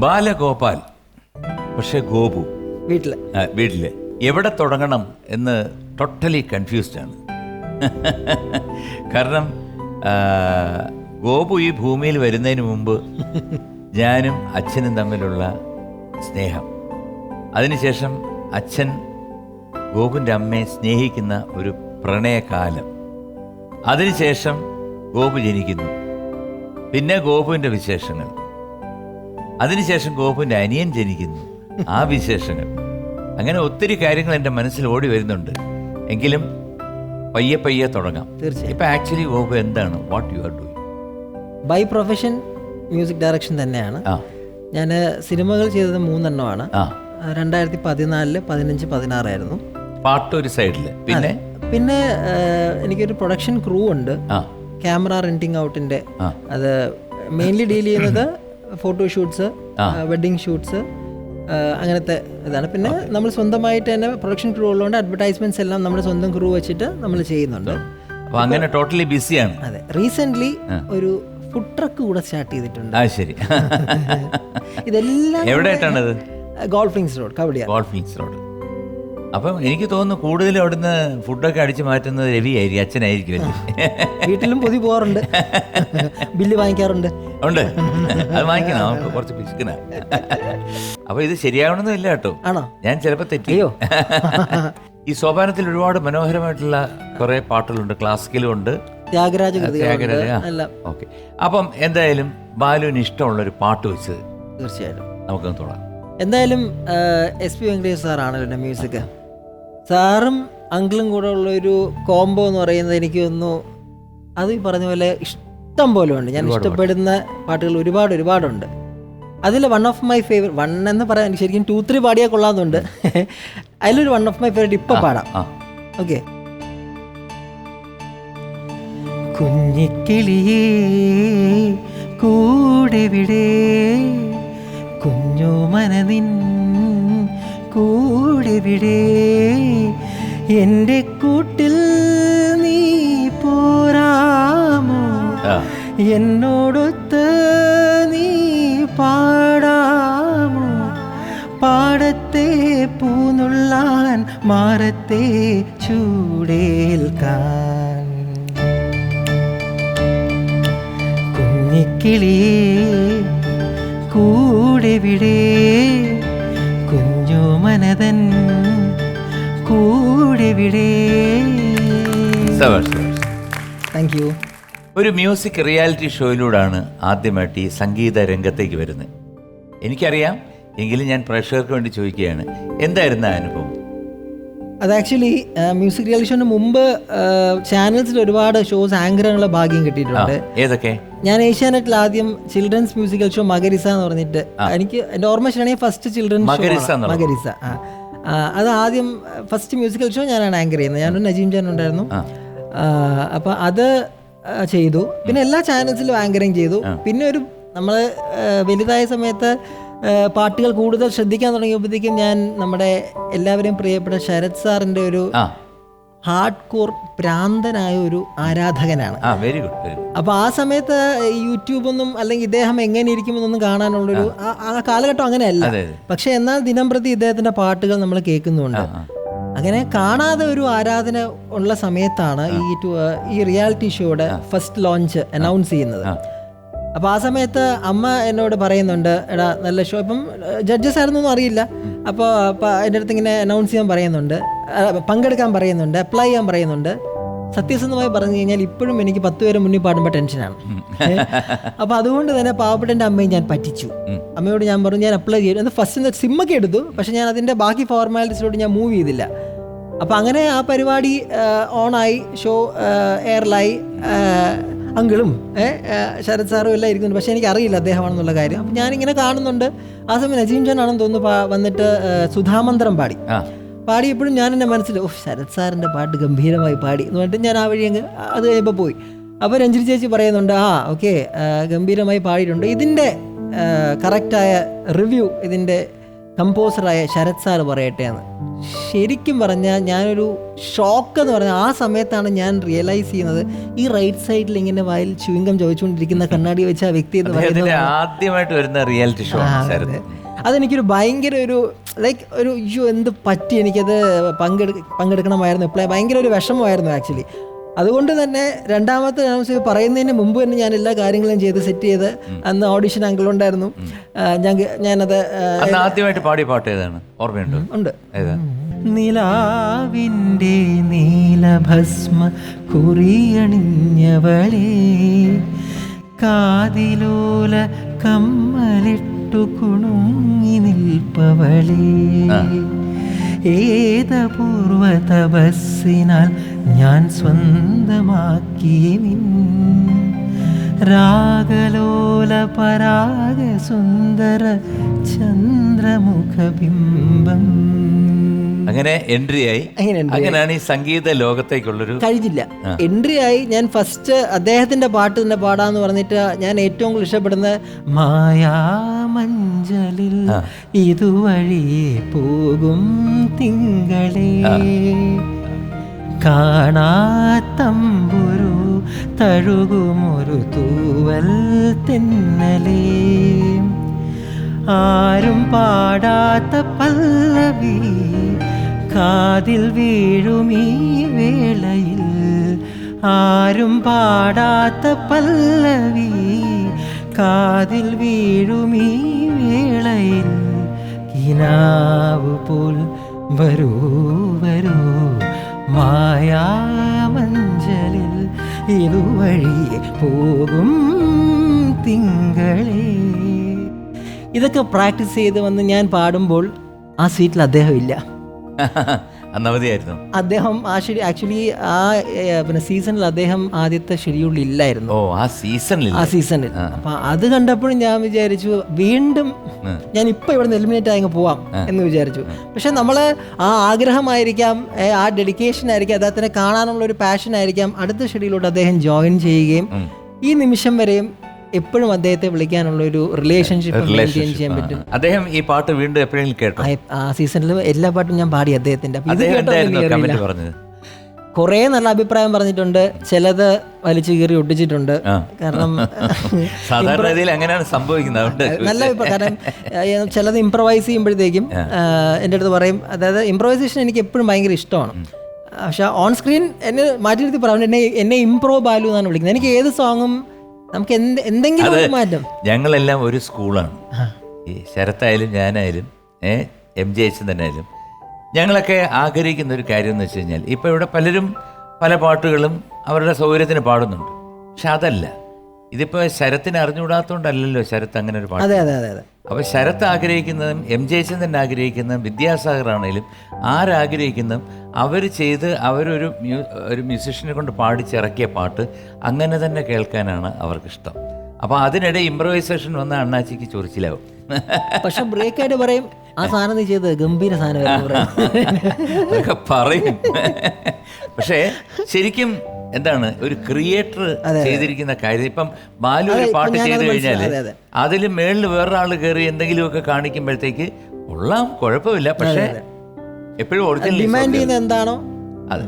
ബാലഗോപാൽ. പക്ഷെ ഗോപു. വീട്ടിൽ. വീട്ടിൽ. എവിടെ തുടങ്ങണം എന്ന് ടോട്ടലി കൺഫ്യൂസ്ഡ് ആണ്. കാരണം ഗോപു ഈ ഭൂമിയിൽ വരുന്നതിന് മുമ്പ് ഞാനും അച്ഛനും തമ്മിലുള്ള സ്നേഹം. അതിനുശേഷം അച്ഛൻ ഗോപുവിന്റെ അമ്മയെ സ്നേഹിക്കുന്ന ഒരു പ്രണയകാലം. അതിനുശേഷം ഗോപു ജനിക്കുന്നു. പിന്നെ ഗോപുവിന്റെ വിശേഷങ്ങൾ. അതിനുശേഷം ഗോപുവിന്റെ അനിയൻ ജനിക്കുന്നു. ആ വിശേഷങ്ങൾ. അങ്ങനെ ഒത്തിരി കാര്യങ്ങൾ എന്റെ മനസ്സിൽ ഓടി വരുന്നുണ്ട്. എങ്കിലും പയ്യെ പയ്യെ തുടങ്ങാം. തീർച്ചയായും. ഇപ്പം ആക്ച്വലി ഗോപു എന്താണ്? What you are doing by profession music direction തന്നെയാണ്. ഞാൻ സിനിമകൾ ചെയ്തത് മൂന്നെണ്ണമാണ്. രണ്ടായിരത്തി പതിനാലിൽ പതിനഞ്ച് പതിനാറായിരുന്നു പാട്ട് ഒരു സൈഡിൽ പിന്നെ? പിന്നെ എനിക്കൊരു പ്രൊഡക്ഷൻ ക്രൂ ഉണ്ട്. ക്യാമറ റെന്റിങ് ഔട്ടിന്റെ അത് മെയിൻലി ഡീൽ ചെയ്യുന്നത് ഫോട്ടോ ഷൂട്ട്സ് വെഡിങ് ഷൂട്ട്സ് അങ്ങനത്തെ ഇതാണ്. പിന്നെ നമ്മൾ സ്വന്തമായിട്ട് തന്നെ പ്രൊഡക്ഷൻ ക്രൂ ഉള്ളതുകൊണ്ട് അഡ്വർടൈസ്മെന്റ്സ് എല്ലാം നമ്മുടെ സ്വന്തം ക്രൂ വെച്ചിട്ട് നമ്മൾ ചെയ്യുന്നുണ്ട്. അപ്പോൾ അങ്ങനെ ടോട്ടലി ബിസിയാണ് അതെ. റീസെന്റ് ഒരു ഫുഡ് ട്രക്ക് കൂടെ സ്റ്റാർട്ട് ചെയ്തിട്ടുണ്ട്. ആ ശരി. ഇതെല്ലാം എവിടെയായിട്ടാണത്? ഗോൾഫിങ്സ് റോഡ് കവടിയ ഗോൾഫ് ലിങ്സ് റോഡ് അപ്പം എനിക്ക് തോന്നുന്നു കൂടുതലും അവിടുന്ന് ഫുഡൊക്കെ അടിച്ചു മാറ്റുന്നത് രവി ആയിരിക്കും അച്ഛനായിരിക്കും വീട്ടിലും പൊതി പോകാറുണ്ട്. ബില്ല് വാങ്ങിക്കാറുണ്ട്. ഉണ്ട്. അത് വാങ്ങിക്കണം നമുക്ക് കുറച്ച് പിശുക്കണ അപ്പൊ ഇത് ശരിയാവണമെന്നും ഇല്ല കേട്ടോ. ആണോ? ഞാൻ ചിലപ്പോ തെറ്റിയോ ഈ സോപാനത്തിൽ ഒരുപാട് മനോഹരമായിട്ടുള്ള കുറെ പാട്ടുകളുണ്ട് ക്ലാസിക്കലും ഉണ്ട് ത്യാഗരാജ ത്യാഗരാജ ഓക്കെ. അപ്പം എന്തായാലും ബാലുവിന് ഇഷ്ടമുള്ള ഒരു പാട്ട് വെച്ച് തീർച്ചയായിട്ടും. നമുക്കൊന്ന് തുടങ്ങാം എന്തായാലും എസ് പി വെങ്കടേഷ് സാറാണല്ലോ മ്യൂസിക്. സാറും അങ്കിളും കൂടെ ഉള്ളൊരു കോംബോ എന്ന് പറയുന്നത് എനിക്ക് തോന്നുന്നു അത് ഈ പറഞ്ഞ പോലെ ഇഷ്ടം പോലെ ഉണ്ട്. ഞാൻ ഇഷ്ടപ്പെടുന്ന പാട്ടുകൾ ഒരുപാട് ഒരുപാടുണ്ട്. അതിൽ one of my favourite one എന്ന് പറയാൻ ശരിക്കും ടു ത്രീ പാടിയാൽ കൊള്ളാമെന്നുണ്ട് അതിലൊരു വൺ ഓഫ് മൈ ഫേവറേറ്റ് ഇപ്പം പാടാം. ഓക്കെ കുഞ്ഞിക്കിളിയേ കൂടെ വിടേ കുഞ്ഞു മനനിൻ കൂടെ വിടെ. എന്റെ കൂട്ടിൽ നീ പോരാമോ? എന്നോടൊത്ത് നീ പാടാമോ? പാടത്തെ പൂനുള്ളാൻ മാറത്തെ ചൂടേൽക്കാൻ. കുഞ്ഞിക്കിളിയേ മനതൻ കൂടെ വിടെ. സവാഷ്, സവാഷ്. താങ്ക് യു ഒരു മ്യൂസിക് റിയാലിറ്റി ഷോയിലൂടെയാണ് ആദ്യമായിട്ട് ഈ സംഗീത രംഗത്തേക്ക് വരുന്നത്. എനിക്കറിയാം എങ്കിലും ഞാൻ പ്രേക്ഷകർക്ക് വേണ്ടി ചോദിക്കുകയാണ്. എന്തായിരുന്നു ആ അനുഭവം? അത് ആക്ച്വലി മ്യൂസിക് റിയാലിറ്റി ഷോന് മുമ്പ് ചാനൽസിൽ ഒരുപാട് ഷോസ് ആങ്കറുള്ള ഭാഗ്യം കിട്ടിയിട്ടുണ്ട്. ഏതൊക്കെ? ഞാൻ ഏഷ്യാനെറ്റിൽ ആദ്യം ചിൽഡ്രൻസ് മ്യൂസിക്കൽ ഷോ മകരിസ എന്ന് പറഞ്ഞിട്ട് എനിക്ക് എന്റെ ഓർമ്മ ശരിയാണെങ്കിൽ ഫസ്റ്റ് ചിൽഡ്രൻസ് മകരിസ ആ. അത് ആദ്യം ഫസ്റ്റ് മ്യൂസിക്കൽ ഷോ ഞാനാണ് ആങ്കർ ചെയ്യുന്നത്. ഞാനൊരു നജീം ജാൻ ഉണ്ടായിരുന്നു. അപ്പോൾ അത് ചെയ്തു. പിന്നെ എല്ലാ ചാനൽസിലും ആങ്കറിങ് ചെയ്തു. പിന്നെ ഒരു നമ്മൾ വലുതായ സമയത്ത് പാട്ടുകൾ കൂടുതൽ ശ്രദ്ധിക്കാൻ തുടങ്ങിയപ്പോഴത്തേക്കും ഞാൻ നമ്മുടെ എല്ലാവരെയും പ്രിയപ്പെട്ട ശരത് സാറിന്റെ ഒരു ഹാർഡ് കോർ പ്രാന്തനായ ഒരു ആരാധകനാണ്. വെരി ഗുഡ് അപ്പോൾ അപ്പൊ ആ സമയത്ത് യൂട്യൂബൊന്നും അല്ലെങ്കിൽ ഇദ്ദേഹം എങ്ങനെ ഇരിക്കുമെന്നൊന്നും കാണാനുള്ളൊരു ആ- കാലഘട്ടം അങ്ങനെയല്ല. പക്ഷെ എന്നാൽ ദിനം പ്രതി ഇദ്ദേഹത്തിന്റെ പാട്ടുകൾ നമ്മൾ കേൾക്കുന്നുണ്ട്. അങ്ങനെ കാണാതെ ഒരു ആരാധന ഉള്ള സമയത്താണ് ഈ ഈ റിയാലിറ്റി ഷോയുടെ ഫസ്റ്റ് ലോഞ്ച് അനൗൺസ് ചെയ്യുന്നത്. അപ്പൊ ആ സമയത്ത് അമ്മ എന്നോട് പറയുന്നുണ്ട് എടാ നല്ല ഷോ ഇപ്പം ജഡ്ജസ് ആയിരുന്നൊന്നും അറിയില്ല. അപ്പോൾ എന്റെ അടുത്ത് ഇങ്ങനെ അനൗൺസ് ചെയ്യാൻ പറയുന്നുണ്ട് പങ്കെടുക്കാൻ പറയുന്നുണ്ട് അപ്ലൈ ചെയ്യാൻ പറയുന്നുണ്ട്. സത്യസന്ധമായി പറഞ്ഞു കഴിഞ്ഞാൽ ഇപ്പോഴും എനിക്ക് പത്ത് പേരെ മുന്നിൽ പാടുമ്പോൾ ടെൻഷനാണ് അപ്പോൾ അതുകൊണ്ട് തന്നെ പാവപ്പെട്ട എന്റെ അമ്മയെ ഞാൻ പറ്റിച്ചു. അമ്മയോട് ഞാൻ പറഞ്ഞു ഞാൻ അപ്ലൈ ചെയ്തു. എന്ന് ഫസ്റ്റ് സിമ്മൊക്കെ എടുത്തു പക്ഷേ ഞാൻ അതിന്റെ ബാക്കി ഫോർമാലിറ്റീസിലോട്ട് ഞാൻ മൂവ് ചെയ്തില്ല. അപ്പോൾ അങ്ങനെ ആ പരിപാടി ഓണായി ഷോ എയറിലായി അങ്കിളും ഏ, ശരത് സാറും എല്ലാം ഇരിക്കുന്നുണ്ട്. പക്ഷേ എനിക്ക് അറിയില്ല അദ്ദേഹമാണെന്നുള്ള കാര്യം. അപ്പം ഞാനിങ്ങനെ കാണുന്നുണ്ട്. ആ സമയം നജീം ജാൻ ആണെന്ന് തോന്നുന്നു വന്നിട്ട് സുധാമന്ത്രം പാടി. പാടിയപ്പോഴും ഞാൻ എന്നെ മനസ്സിൽ ഓ ശരത് സാറിന്റെ പാട്ട് ഗംഭീരമായി പാടി എന്ന് പറഞ്ഞിട്ട് ഞാൻ ആ വഴി അങ്ങ് അത് കഴിയുമ്പോൾ പോയി. അപ്പോൾ രഞ്ജിനി ചേച്ചി പറയുന്നുണ്ട് ആ ഓക്കെ ഗംഭീരമായി പാടിയിട്ടുണ്ട്. ഇതിന്റെ കറക്റ്റായ റിവ്യൂ ഇതിന്റെ കമ്പോസറായ ശരത് സാർ പറയട്ടെ എന്ന് ശരിക്കും പറഞ്ഞാൽ ഞാനൊരു ഷോക്ക് എന്ന് പറഞ്ഞാൽ ആ സമയത്താണ് ഞാൻ റിയലൈസ് ചെയ്യുന്നത് ഈ റൈറ്റ് സൈഡിൽ ഇങ്ങനെ വായിൽ ചുവിങ്കം ചോദിച്ചുകൊണ്ടിരിക്കുന്ന കണ്ണാടി വെച്ച ആ വ്യക്തി എന്ന് പറയുന്നത് ആദ്യമായിട്ട് വരുന്ന റിയാലിറ്റി ഷോ അതെനിക്കൊരു ഭയങ്കര ഒരു ലൈക്ക് ഒരു അയ്യോ എന്ത് പറ്റി? എനിക്കത് പങ്കെടു പങ്കെടുക്കണമായിരുന്നു. ഇപ്പോഴേ ഭയങ്കര ഒരു വിഷമമായിരുന്നു ആക്ച്വലി അതുകൊണ്ട് തന്നെ രണ്ടാമത്തെ അനൗൺസ് പറയുന്നതിന് മുമ്പ് തന്നെ ഞാൻ എല്ലാ കാര്യങ്ങളും ചെയ്ത് സെറ്റ് ചെയ്ത് അന്ന് ഓഡിഷൻ അങ്കിലുണ്ടായിരുന്നു ഞാൻ ഞാനത് ആദ്യമായിട്ട് പാടിയ പാട്ട് ഏതാണ്? ഓർമ്മയുണ്ടോ? ഉണ്ട്. നിലാവിന്റെ നീലഭസ്മ കുറിയണിഞ്ഞവളേ കാതിലോല കമ്മലിട്ടു കുണുങ്ങി നിൽപ്പവളേ. ഏതപൂർവ തപസ്സിനാൽ ഞാൻ സ്വന്തമാക്കി നിൻ രാഗലോല പരാഗ സുന്ദര ചന്ദ്രമുഖബിംബം അങ്ങനെ എൻട്രി ആയി. അങ്ങനെയാണ് ഈ സംഗീത ലോകത്തേക്കുള്ളൊരു കഴിഞ്ഞില്ല. എൻട്രി ആയി ഞാൻ ഫസ്റ്റ് അദ്ദേഹത്തിന്റെ പാട്ട് തന്നെ പാടാന്ന് പറഞ്ഞിട്ട് ഞാൻ ഏറ്റവും കൂടുതൽ ഇഷ്ടപ്പെടുന്ന മായാമഞ്ചലിൽ ഇതുവഴി പോകും തിങ്കളേ. കാണാത്തമ്പുരു തഴുകുമൊരു തൂവൽ തിന്നലേ. ആരും പാടാത്ത പല്ലവി കാതിൽ വീഴുമീ വേളയിൽ. ആരും പാടാത്ത പല്ലവി കാതിൽ വീഴുമീ വേളയിൽ. കിനാവ് പോൽ വരൂ വരൂ. മായാമഞ്ചലിൽ ഇതുവഴി പോകും തിങ്കളേ. ഇതൊക്കെ പ്രാക്ടീസ് ചെയ്ത് വന്ന് ഞാൻ പാടുമ്പോൾ ആ സീറ്റിൽ അദ്ദേഹം ഇല്ല. അന്ന് അവധിയായിരുന്നു അദ്ദേഹം ആ ശരി ആക്ച്വലി ആ പിന്നെ സീസണിൽ അദ്ദേഹം ആദ്യത്തെ ഷെഡ്യൂളിൽ ഇല്ലായിരുന്നു. ഓ ആ സീസണിൽ. ആ സീസണിൽ. അപ്പൊ അത് കണ്ടപ്പോഴും ഞാൻ വിചാരിച്ചു വീണ്ടും ഞാൻ ഇപ്പൊ ഇവിടെ എലിമിനേറ്റ് ആയി പോവാം എന്ന് വിചാരിച്ചു. പക്ഷെ നമ്മൾ ആ ആഗ്രഹമായിരിക്കാം ഏ, ആ ഡെഡിക്കേഷൻ ആയിരിക്കാം അദ്ദേഹത്തിനെ കാണാനുള്ള ഒരു പാഷൻ ആയിരിക്കാം അടുത്ത ഷെഡ്യൂളിലോട്ട് അദ്ദേഹം ജോയിൻ ചെയ്യുകയും ഈ നിമിഷം വരെയും എപ്പോഴും അദ്ദേഹത്തെ വിളിക്കാനുള്ള ഒരു റിലേഷൻഷിപ്പ് മെയിന്റെയിൻ ചെയ്യാൻ പറ്റും. അദ്ദേഹം ഈ പാട്ട് വീണ്ടും എപ്പോഴെങ്കിലും കേട്ടോ ആ- സീസണിൽ എല്ലാ പാട്ടും ഞാൻ പാടി അദ്ദേഹത്തിന്റെ. കുറെ നല്ല അഭിപ്രായം പറഞ്ഞിട്ടുണ്ട്. ചിലത് വലിച്ചു കീറി ഒട്ടിച്ചിട്ടുണ്ട്. കാരണം സാധാരണ രീതിയിൽ അങ്ങനെയാണ് സംഭവിക്കുന്നത്. നല്ല കാരണം ചിലത് ഇംപ്രവൈസ് ചെയ്യുമ്പോഴത്തേക്കും എന്റെ അടുത്ത് പറയും അതായത് ഇംപ്രവൈസേഷൻ എനിക്ക് എപ്പോഴും ഭയങ്കര ഇഷ്ടമാണ്. പക്ഷെ ഓൺ സ്ക്രീൻ എന്നെ മാറ്റി നിർത്തി പറഞ്ഞു എന്നെ എന്നെ ഇംപ്രോ ബാലു എന്നാണ് വിളിക്കുന്നത്. എനിക്ക് ഏത് സോങ്ങും നമുക്ക് എന്ത് എന്തെങ്കിലും മാറ്റം ഞങ്ങളെല്ലാം ഒരു സ്കൂളാണ്. ഈ ശരത്തായാലും ഞാനായാലും ഏ എം ജെ എച്ച് തന്നെ ആയാലും ഞങ്ങളൊക്കെ ആഗ്രഹിക്കുന്ന ഒരു കാര്യം എന്ന് വെച്ച് കഴിഞ്ഞാൽ ഇപ്പോൾ ഇവിടെ പലരും പല പാട്ടുകളും അവരുടെ സൗകര്യത്തിന് പാടുന്നുണ്ട്. പക്ഷെ അതല്ല. ഇതിപ്പോൾ ശരത്തിന് അറിഞ്ഞുകൂടാത്തതുകൊണ്ടല്ലല്ലോ ശരത്ത് അങ്ങനെ ഒരു പാട്ട്. അതെ അതെ അതെ അതെ. അപ്പോൾ ശരത്ത് ആഗ്രഹിക്കുന്നതും എം ജയച്ചൻ തന്നെ ആഗ്രഹിക്കുന്നതും വിദ്യാസാഗർ ആണെങ്കിലും ആരാഗ്രഹിക്കുന്നതും അവർ ചെയ്ത് അവരൊരു മ്യൂ ഒരു മ്യൂസിഷ്യനെ കൊണ്ട് പാടിച്ചിറക്കിയ പാട്ട് അങ്ങനെ തന്നെ കേൾക്കാനാണ് അവർക്കിഷ്ടം. അപ്പോൾ അതിനിടെ ഇംപ്രൊവൈസേഷൻ വന്ന അണ്ണാച്ചിക്ക് ചൊറിച്ചിലാവും. പക്ഷെ ബ്രേക്ക് ആയിട്ട് പറയും ആ സാധനം നീ ചെയ്ത് ഗംഭീര സാധനം അതൊക്കെ പറയും. പക്ഷേ ശരിക്കും എന്താണ് ഒരു ക്രിയേറ്റർ ചെയ്തിരിക്കുന്ന കാര്യം ഇപ്പം ബാലു ഒരു പാട്ട് ചെയ്ത് കഴിഞ്ഞാൽ അതിൽ മേളിൽ വേറൊരാൾ കയറി എന്തെങ്കിലുമൊക്കെ കാണിക്കുമ്പോഴത്തേക്ക് കൊള്ളാം കുഴപ്പമില്ല. പക്ഷേ എപ്പോഴും ഒറിജിനൽ ഡിമാൻഡ് ചെയ്യുന്നത് എന്താണോ അതെ.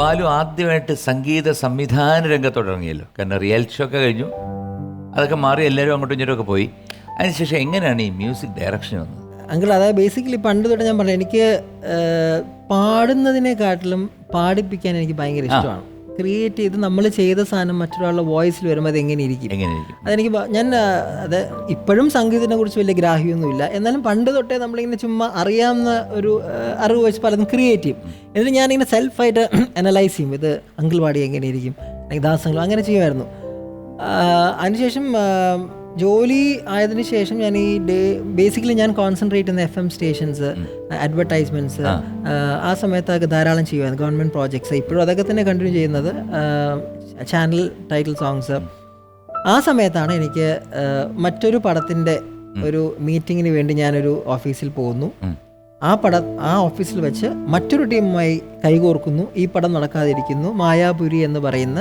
ബാലു ആദ്യമായിട്ട് സംഗീത സംവിധാന രംഗത്തോട്ട് ഇറങ്ങിയല്ലോ. കാരണം റിയാലിറ്റി ഷോ ഒക്കെ കഴിഞ്ഞു. അതൊക്കെ മാറി എല്ലാവരും അങ്ങോട്ടും ഇങ്ങോട്ടും ഒക്കെ പോയി. അതിനുശേഷം എങ്ങനെയാണ് ഈ മ്യൂസിക് ഡയറക്ഷൻ വന്നത്? അങ്കിൾ അതായത് ബേസിക്കലി പണ്ട് തൊട്ട് ഞാൻ പറഞ്ഞു എനിക്ക് പാടുന്നതിനെക്കാട്ടിലും പാടിപ്പിക്കാൻ എനിക്ക് ഭയങ്കര ഇഷ്ടമാണ്. ക്രിയേറ്റ് ചെയ്ത് നമ്മൾ ചെയ്ത സാധനം മറ്റൊരാളുടെ വോയിസിൽ വരുമ്പോൾ അത് എങ്ങനെ ഇരിക്കും എങ്ങനെയായിരിക്കും അതെനിക്ക് ഞാൻ അത് ഇപ്പോഴും സംഗീതത്തിനെ കുറിച്ച് വലിയ ഗ്രാഹ്യമൊന്നുമില്ല. എന്നാലും പണ്ട് തൊട്ടേ നമ്മളിങ്ങനെ ചുമ്മാ അറിയാവുന്ന ഒരു അറിവ് വെച്ച് പലതും ക്രിയേറ്റ് ചെയ്യും. എന്നിട്ട് ഞാനിങ്ങനെ സെൽഫായിട്ട് അനലൈസ് ചെയ്യും. ഇത് അങ്കിൾ പാടി എങ്ങനെയിരിക്കും? അല്ലെങ്കിൽ ദാസങ്ങളും അങ്ങനെ ചെയ്യുമായിരുന്നു. അതിനുശേഷം ജോലി ആയതിനു ശേഷം ഞാൻ ഈ ഡേ ബേസിക്കലി ഞാൻ കോൺസെൻട്രേറ്റ് ചെയ്യുന്ന എഫ് എം സ്റ്റേഷൻസ് അഡ്വർടൈസ്മെന്റ്സ് ആ. സമയത്തൊക്കെ ധാരാളം ചെയ്യുമായിരുന്നു ഗവൺമെന്റ് പ്രോജക്ട്സ് ഇപ്പോഴും അതൊക്കെ തന്നെ കണ്ടിന്യൂ ചെയ്യുന്നത് ചാനൽ ടൈറ്റിൽ സോങ്സ് ആ സമയത്താണ് എനിക്ക് മറ്റൊരു പടത്തിന്റെ ഒരു മീറ്റിങ്ങിന് വേണ്ടി ഞാനൊരു ഓഫീസിൽ പോകുന്നു. ആ പടം ആ ഓഫീസിൽ വെച്ച് മറ്റൊരു ടീമുമായി കൈകോർക്കുന്നു. ഈ പടം നടക്കാതിരിക്കുന്നു. മായാപുരി എന്ന് പറയുന്ന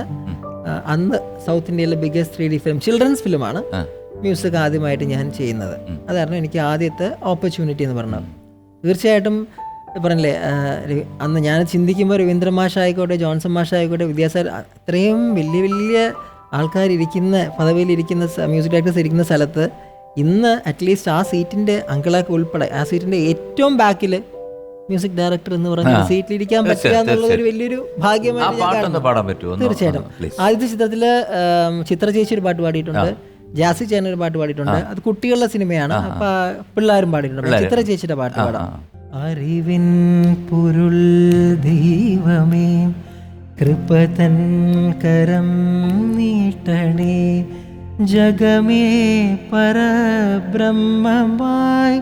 അന്ന് സൗത്ത് ഇന്ത്യയിലെ biggest three D film children's ഫിലിമാണ് മ്യൂസിക് ആദ്യമായിട്ട് ഞാൻ ചെയ്യുന്നത്. അതായിരുന്നു എനിക്ക് ആദ്യത്തെ ഓപ്പർച്യൂണിറ്റി എന്ന് പറഞ്ഞത് തീർച്ചയായിട്ടും പറഞ്ഞില്ലേ അന്ന് ഞാൻ ചിന്തിക്കുമ്പോൾ രവീന്ദ്ര മാഷായിക്കോട്ടെ ജോൺസൺ മാഷായിക്കോട്ടെ വിദ്യാസാഗർ അത്രയും വലിയ വലിയ ആൾക്കാരിരിക്കുന്ന പദവിയിലിരിക്കുന്ന മ്യൂസിക് ഡയറക്ടേഴ്സ് ഇരിക്കുന്ന സ്ഥലത്ത് ഇന്ന് അറ്റ്ലീസ്റ്റ് ആ സീറ്റിന്റെ അങ്കിളൊക്കെ ഉൾപ്പെടെ ആ സീറ്റിന്റെ ഏറ്റവും ബാക്കിൽ മ്യൂസിക് ഡയറക്ടർ എന്ന് പറഞ്ഞ സീറ്റിലിരിക്കാൻ പറ്റുക എന്നുള്ളത് ഒരു വലിയൊരു ഭാഗ്യമായിട്ട് തീർച്ചയായിട്ടും. ആദ്യത്തെ ചിത്രത്തിൽ ചിത്ര ചേച്ചി ഒരു പാട്ട് പാടിയിട്ടുണ്ട്. ജാസി ചേന ഒരു പാട്ട് പാടിയിട്ടുണ്ട്. അത് കുട്ടികളുടെ സിനിമയാണ്. അപ്പൊ പിള്ളേരും പാടിയിട്ടുണ്ട്. ചിത്ര ചേച്ചിയുടെ പാട്ട് പാടാം അറിവിൻ പൊരുൾ ദൈവമേ കൃപതൻ കരം നീട്ടണേ. ജഗമേ പരബ്രഹ്മമായി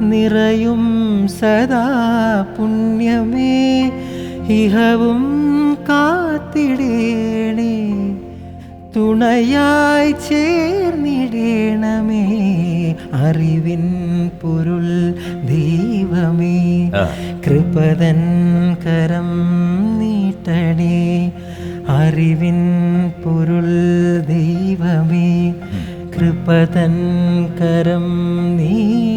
നിറയും സദാ പുണ്യമേ. ഇഹവും കാത്തിടേണേ. തുണയായി ചേർന്നിടേണമേ. അറിവിൻ പൊരുൾ ദൈവമേ. കൃപതൻ കരം നീട്ടണേ. അറിവിൻ പൊരുൾ ദൈവമേ. കൃപതൻ കരം നീ